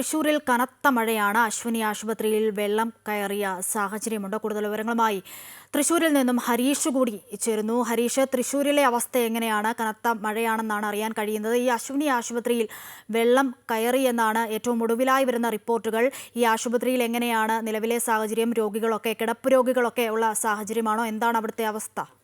തൃശൂരിൽ കനത്ത മഴയാണ്. അശ്വിനി ആശുപത്രിയിൽ വെള്ളം കയറിയ സാഹചര്യമുണ്ട്. കൂടുതൽ വിവരങ്ങളുമായി തൃശൂരിൽ നിന്നും ഹരീഷ് കൂടി ചേരുന്നു. ഹരീഷ് തൃശൂരിലെ അവസ്ഥ എങ്ങനെയാണ്? കനത്ത മഴയാണെന്നാണ് അറിയാൻ കഴിയുന്നത്. ഈ അശ്വിനി ആശുപത്രിയിൽ വെള്ളം കയറിയെന്നാണ് ഏറ്റവും ഒടുവിലായി വരുന്ന റിപ്പോർട്ടുകൾ. ഈ ആശുപത്രിയിൽ എങ്ങനെയാണ് നിലവിലെ സാഹചര്യം? രോഗികളൊക്കെ കിടപ്പ് രോഗികളൊക്കെ ഉള്ള സാഹചര്യമാണോ? എന്താണ് അവിടുത്തെ അവസ്ഥ?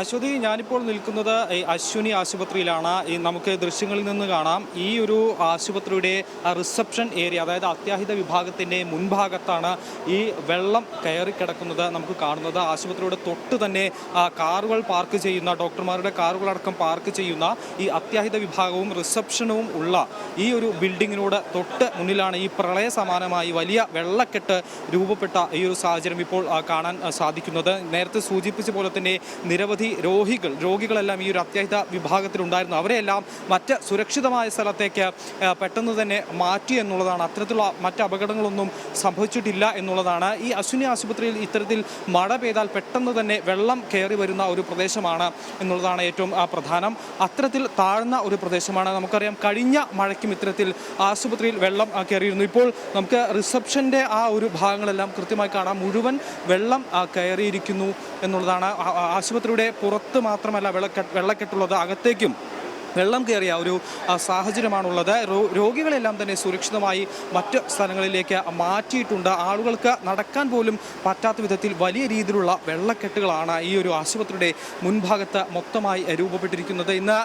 അശ്വതി ഞാനിപ്പോൾ നിൽക്കുന്നത് ഈ അശ്വിനി ആശുപത്രിയിലാണ്. ഈ നമുക്ക് ദൃശ്യങ്ങളിൽ നിന്ന് കാണാം. ഈ ഒരു ആശുപത്രിയുടെ റിസപ്ഷൻ ഏരിയ അതായത് അത്യാഹിത വിഭാഗത്തിന്റെ മുൻഭാഗത്താണ് ഈ വെള്ളം കയറി കിടക്കുന്നത് നമുക്ക് കാണുന്നത്. ആശുപത്രിയുടെ തൊട്ട് തന്നെ കാറുകൾ പാർക്ക് ചെയ്യുന്ന ഡോക്ടർമാരുടെ കാറുകളടക്കം പാർക്ക് ചെയ്യുന്ന ഈ അത്യാഹിത വിഭാഗവും റിസപ്ഷനും ഉള്ള ഈ ഒരു ബിൽഡിങ്ങിനോട് തൊട്ട് മുന്നിലാണ് ഈ പ്രളയ സമാനമായി വലിയ വെള്ളക്കെട്ട് രൂപപ്പെട്ട ഈ ഒരു സാഹചര്യം ഇപ്പോൾ കാണാൻ സാധിക്കുന്നത്. നേരത്തെ സൂചിപ്പിച്ച പോലെ തന്നെ നിരവധി രോഗികൾ രോഗികളെല്ലാം ഈ ഒരു അത്യാഹിത വിഭാഗത്തിലുണ്ടായിരുന്നു. അവരെയെല്ലാം മറ്റ് സുരക്ഷിതമായ സ്ഥലത്തേക്ക് പെട്ടെന്ന് തന്നെ മാറ്റി എന്നുള്ളതാണ്. അത്തരത്തിലുള്ള മറ്റ് അപകടങ്ങളൊന്നും സംഭവിച്ചിട്ടില്ല എന്നുള്ളതാണ്. ഈ അശ്വിനി ആശുപത്രിയിൽ ഇത്തരത്തിൽ മഴ പെയ്താൽ പെട്ടെന്ന് തന്നെ വെള്ളം കയറി വരുന്ന ഒരു പ്രദേശമാണ് എന്നുള്ളതാണ് ഏറ്റവും പ്രധാനം. അത്തരത്തിൽ താഴ്ന്ന ഒരു പ്രദേശമാണ്. നമുക്കറിയാം കഴിഞ്ഞ മഴയ്ക്കും ഇത്തരത്തിൽ ആശുപത്രിയിൽ വെള്ളം കയറിയിരുന്നു. ഇപ്പോൾ നമുക്ക് റിസപ്ഷന്റെ ആ ഒരു ഭാഗങ്ങളെല്ലാം കൃത്യമായി കാണാം. മുഴുവൻ വെള്ളം കയറിയിരിക്കുന്നു. എന്നുള്ളതാണ് ആശുപത്രിയുടെ പുറത്ത് മാത്രമല്ല വെള്ളക്കെട്ട് വെള്ളക്കെട്ടുള്ളത്. അകത്തേക്കും വെള്ളം കയറിയ ഒരു സാഹചര്യമാണുള്ളത്. രോഗികളെല്ലാം തന്നെ സുരക്ഷിതമായി മറ്റ് സ്ഥലങ്ങളിലേക്ക് മാറ്റിയിട്ടുണ്ട്. ആളുകൾക്ക് നടക്കാൻ പോലും പറ്റാത്ത വിധത്തിൽ വലിയ രീതിയിലുള്ള വെള്ളക്കെട്ടുകളാണ് ഈ ഒരു ആശുപത്രിയുടെ മുൻഭാഗത്ത് മൊത്തമായി രൂപപ്പെട്ടിരിക്കുന്നത്. ഇന്ന്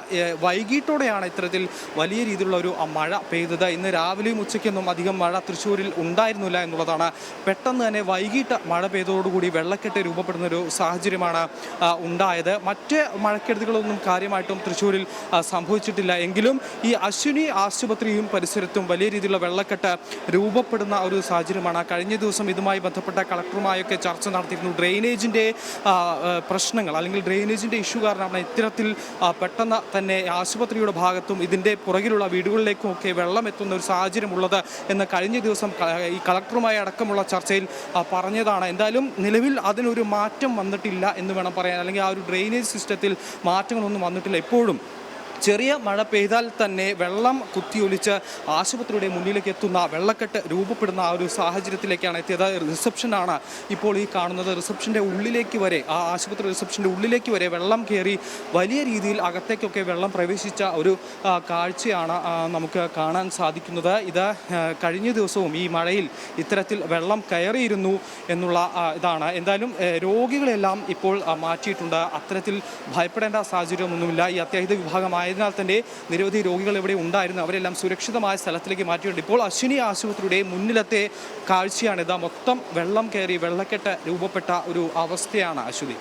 വൈകിട്ടോടെയാണ് ഇത്തരത്തിൽ വലിയ രീതിയിലുള്ള ഒരു മഴ പെയ്തത്. ഇന്ന് രാവിലെയും ഉച്ചയ്ക്കൊന്നും അധികം മഴ തൃശ്ശൂരിൽ ഉണ്ടായിരുന്നില്ല എന്നുള്ളതാണ്. പെട്ടെന്ന് തന്നെ വൈകിട്ട് മഴ പെയ്തതോടുകൂടി വെള്ളക്കെട്ട് രൂപപ്പെടുന്ന ഒരു സാഹചര്യമാണ് ഉണ്ടായത്. മറ്റ് മഴക്കെടുതികളൊന്നും കാര്യമായിട്ടും തൃശ്ശൂരിൽ സംഭവിച്ചിട്ടില്ല. എങ്കിലും ഈ അശ്വിനി ആശുപത്രിയും പരിസരത്തും വലിയ രീതിയിലുള്ള വെള്ളക്കെട്ട് രൂപപ്പെടുന്ന ഒരു സാഹചര്യമാണ്. കഴിഞ്ഞ ദിവസം ഇതുമായി ബന്ധപ്പെട്ട കളക്ടറുമായൊക്കെ ചർച്ച നടത്തിയിരുന്നു. ഡ്രെയിനേജിന്റെ പ്രശ്നങ്ങൾ അല്ലെങ്കിൽ ഡ്രെയിനേജിന്റെ ഇഷ്യൂ കാരണമാണ് ഇത്തരത്തിൽ പെട്ടെന്ന് തന്നെ ആശുപത്രിയുടെ ഭാഗത്തും ഇതിന്റെ പുറകിലുള്ള വീടുകളിലേക്കും ഒക്കെ വെള്ളം എത്തുന്ന ഒരു സാഹചര്യമുള്ളത് എന്ന് കഴിഞ്ഞ ദിവസം ഈ കളക്ടറുമായി അടക്കമുള്ള ചർച്ചയിൽ പറഞ്ഞതാണ്. എന്തായാലും നിലവിൽ അതിനൊരു മാറ്റം വന്നിട്ടില്ല എന്ന് വേണം പറയാൻ. അല്ലെങ്കിൽ ആ ഒരു ഡ്രെയിനേജ് സിസ്റ്റത്തിൽ മാറ്റങ്ങളൊന്നും വന്നിട്ടില്ല. ഇപ്പോഴും ചെറിയ മഴ പെയ്താൽ തന്നെ വെള്ളം കുത്തിയൊലിച്ച് ആശുപത്രിയുടെ മുന്നിലേക്ക് എത്തുന്ന വെള്ളക്കെട്ട് രൂപപ്പെടുന്ന ആ ഒരു സാഹചര്യത്തിലേക്കാണ് എത്തിയത്. റിസപ്ഷനാണ് ഇപ്പോൾ ഈ കാണുന്നത്. റിസപ്ഷന്റെ ഉള്ളിലേക്ക് വരെ ആ ആശുപത്രി റിസപ്ഷന്റെ ഉള്ളിലേക്ക് വരെ വെള്ളം കയറി വലിയ രീതിയിൽ അകത്തേക്കൊക്കെ വെള്ളം പ്രവേശിച്ച ഒരു കാഴ്ചയാണ് നമുക്ക് കാണാൻ സാധിക്കുന്നത്. ഇത് കഴിഞ്ഞ ദിവസവും ഈ മഴയിൽ ഇത്തരത്തിൽ വെള്ളം കയറിയിരുന്നു എന്നുള്ള ഇതാണ്. എന്തായാലും രോഗികളെല്ലാം ഇപ്പോൾ മാറ്റിയിട്ടുണ്ട്. അത്തരത്തിൽ ഭയപ്പെടേണ്ട സാഹചര്യമൊന്നുമില്ല. ഈ അത്യാഹിത വിഭാഗമായതിനാൽ തന്നെ നിരവധി രോഗികൾ ഇവിടെ ഉണ്ടായിരുന്നു. അവരെല്ലാം സുരക്ഷിതമായ സ്ഥലത്തിലേക്ക് മാറ്റിയിട്ടുണ്ട്. ഇപ്പോൾ അശ്വിനി ആശുപത്രിയുടെ മുന്നിലത്തെ കാഴ്ചയാണിത് മൊത്തം വെള്ളം കയറി വെള്ളക്കെട്ട് രൂപപ്പെട്ട ഒരു അവസ്ഥയാണ് അശ്വതി